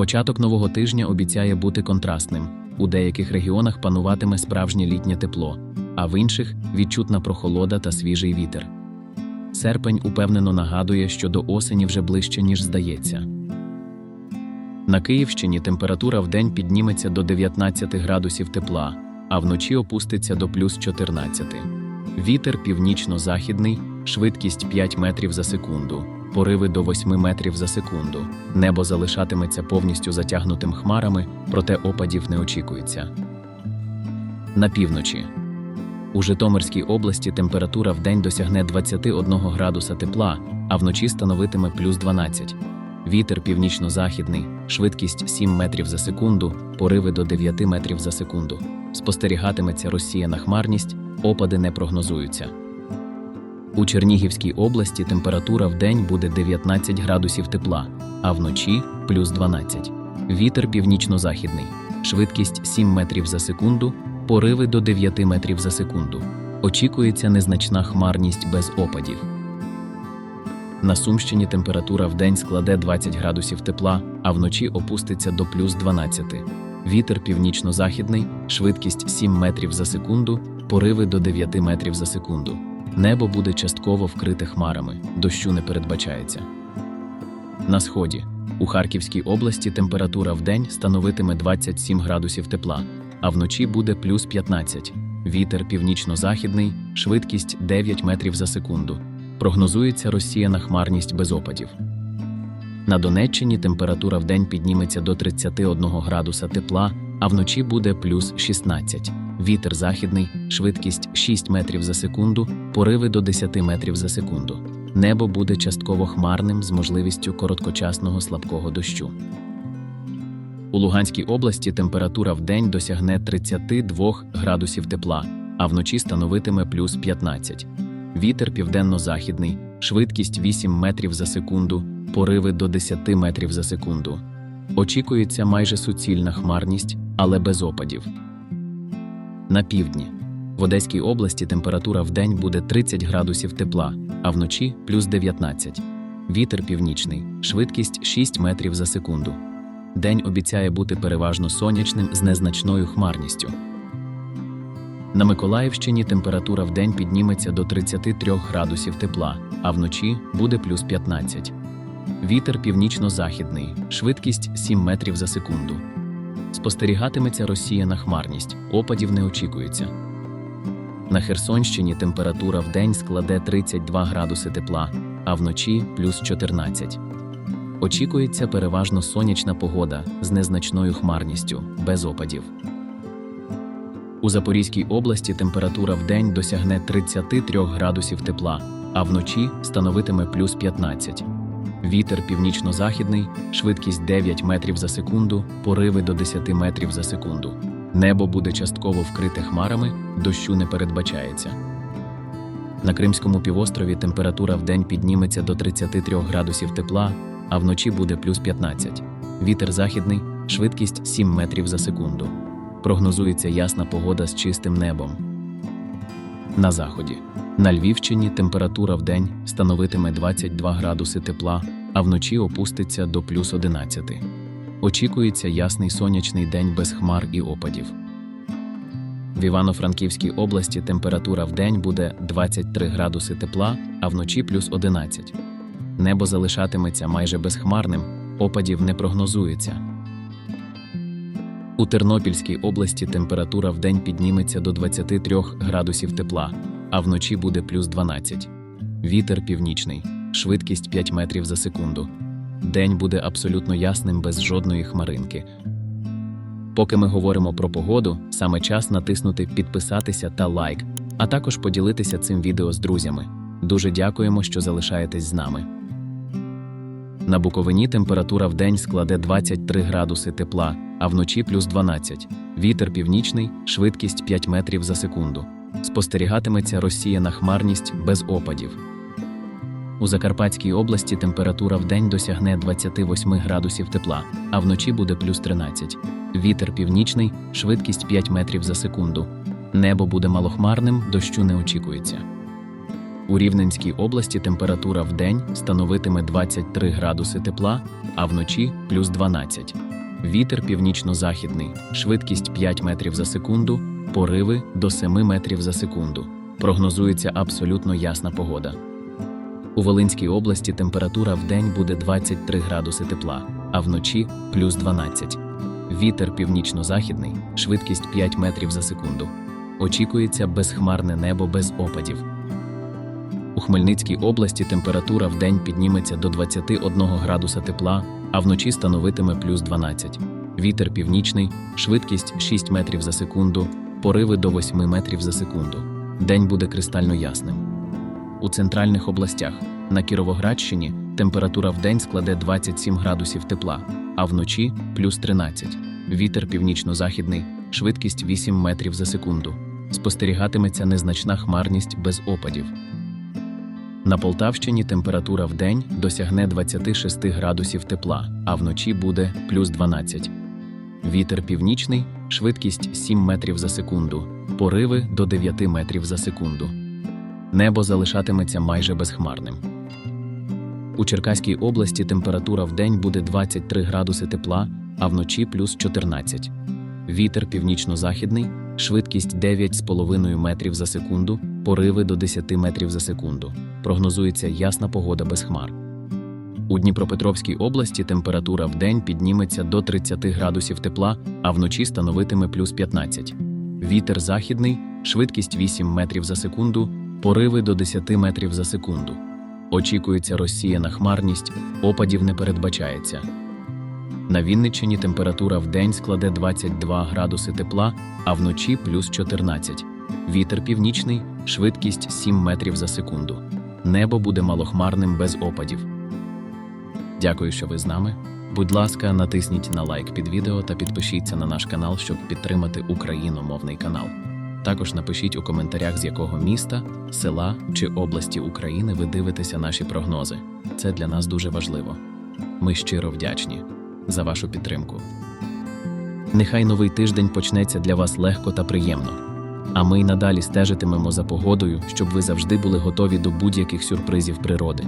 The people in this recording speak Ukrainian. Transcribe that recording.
Початок нового тижня обіцяє бути контрастним. У деяких регіонах пануватиме справжнє літнє тепло, а в інших відчутна прохолода та свіжий вітер. Серпень упевнено нагадує, що до осені вже ближче, ніж здається. На Київщині температура вдень підніметься до 19 градусів тепла, а вночі опуститься до плюс 14. Вітер північно-західний, швидкість 5 метрів за секунду, пориви до 8 метрів за секунду. Небо залишатиметься повністю затягнутим хмарами, проте опадів не очікується. На півночі. У Житомирській області температура вдень досягне 21 градуса тепла, а вночі становитиме плюс 12. Вітер північно-західний, швидкість 7 метрів за секунду, пориви до 9 метрів за секунду. Спостерігатиметься розсіяна хмарність, опади не прогнозуються. У Чернігівській області температура вдень буде 19 градусів тепла, а вночі плюс 12. Вітер північно-західний, швидкість 7 метрів за секунду, пориви до 9 метрів за секунду. Очікується незначна хмарність без опадів. На Сумщині температура вдень складе 20 градусів тепла, а вночі опуститься до плюс 12. Вітер північно-західний, швидкість 7 метрів за секунду, пориви до 9 метрів за секунду. Небо буде частково вкрите хмарами, дощу не передбачається. На сході. У Харківській області температура вдень становитиме 27 градусів тепла, а вночі буде плюс 15. Вітер північно-західний, швидкість 9 метрів за секунду. Прогнозується розсіяна хмарність без опадів. На Донеччині температура вдень підніметься до 31 градуса тепла, а вночі буде плюс 16. Вітер західний, швидкість 6 метрів за секунду, пориви до 10 метрів за секунду. Небо буде частково хмарним з можливістю короткочасного слабкого дощу. У Луганській області температура вдень досягне 32 градусів тепла, а вночі становитиме плюс 15. Вітер південно-західний, швидкість 8 метрів за секунду, пориви до 10 метрів за секунду. Очікується майже суцільна хмарність, але без опадів. На півдні. В Одеській області температура вдень буде 30 градусів тепла, а вночі плюс 19. Вітер північний, швидкість 6 метрів за секунду. День обіцяє бути переважно сонячним з незначною хмарністю. На Миколаївщині температура вдень підніметься до 33 градусів тепла, а вночі буде плюс 15. Вітер північно-західний, швидкість 7 метрів за секунду. Спостерігатиметься розсіяна хмарність, опадів не очікується. На Херсонщині температура вдень складе 32 градуси тепла, а вночі плюс 14. Очікується переважно сонячна погода з незначною хмарністю, без опадів. У Запорізькій області температура вдень досягне 33 градусів тепла, а вночі становитиме плюс 15. Вітер північно-західний, швидкість 9 метрів за секунду, пориви до 10 метрів за секунду. Небо буде частково вкрите хмарами, дощу не передбачається. На Кримському півострові температура вдень підніметься до 33 градусів тепла, а вночі буде плюс 15. Вітер західний, швидкість 7 метрів за секунду. Прогнозується ясна погода з чистим небом. На заході. На Львівщині температура вдень становитиме 22 градуси тепла, а вночі опуститься до плюс 11. Очікується ясний сонячний день без хмар і опадів. В Івано-Франківській області температура вдень буде 23 градуси тепла, а вночі плюс 11. Небо залишатиметься майже безхмарним, опадів не прогнозується. У Тернопільській області температура вдень підніметься до 23 градусів тепла, а вночі буде плюс 12. Вітер північний, швидкість 5 метрів за секунду. День буде абсолютно ясним без жодної хмаринки. Поки ми говоримо про погоду, саме час натиснути підписатися та лайк, а також поділитися цим відео з друзями. Дуже дякуємо, що залишаєтесь з нами. На Буковині температура вдень складе 23 градуси тепла, а вночі плюс 12. Вітер північний, швидкість 5 метрів за секунду. Спостерігатиметься розсіяна хмарність без опадів. У Закарпатській області температура вдень досягне 28 градусів тепла, а вночі буде плюс 13. Вітер північний, швидкість 5 метрів за секунду. Небо буде малохмарним, дощу не очікується. У Рівненській області температура вдень становитиме 23 градуси тепла, а вночі плюс 12. Вітер північно-західний, швидкість 5 метрів за секунду, пориви до 7 метрів за секунду. Прогнозується абсолютно ясна погода. У Волинській області температура в день буде 23 градуси тепла, а вночі плюс 12. Вітер північно-західний, швидкість 5 метрів за секунду. Очікується безхмарне небо без опадів. У Хмельницькій області температура в день підніметься до 21 градуса тепла, а вночі становитиме плюс 12. Вітер північний, швидкість 6 метрів за секунду, пориви до 8 метрів за секунду. День буде кристально ясним. У центральних областях на Кіровоградщині температура в день складе 27 градусів тепла, а вночі плюс 13. Вітер північно-західний, швидкість 8 метрів за секунду. Спостерігатиметься незначна хмарність без опадів. На Полтавщині температура в день досягне 26 градусів тепла, а вночі буде плюс 12. Вітер північний, швидкість 7 метрів за секунду, пориви до 9 метрів за секунду. Небо залишатиметься майже безхмарним. У Черкаській області температура в день буде 23 градуси тепла, а вночі плюс 14. Вітер північно-західний, швидкість 9,5 метрів за секунду, пориви до 10 метрів за секунду. Прогнозується ясна погода без хмар. У Дніпропетровській області температура в день підніметься до 30 градусів тепла, а вночі становитиме плюс 15. Вітер західний, швидкість 8 метрів за секунду, пориви до 10 метрів за секунду. Очікується розсіяна хмарність, опадів не передбачається. На Вінниччині температура в день складе 22 градуси тепла, а вночі плюс 14. Вітер північний, швидкість 7 метрів за секунду. Небо буде малохмарним без опадів. Дякую, що ви з нами. Будь ласка, натисніть на лайк під відео та підпишіться на наш канал, щоб підтримати україномовний канал. Також напишіть у коментарях, з якого міста, села чи області України ви дивитеся наші прогнози. Це для нас дуже важливо. Ми щиро вдячні за вашу підтримку. Нехай новий тиждень почнеться для вас легко та приємно. А ми й надалі стежитимемо за погодою, щоб ви завжди були готові до будь-яких сюрпризів природи.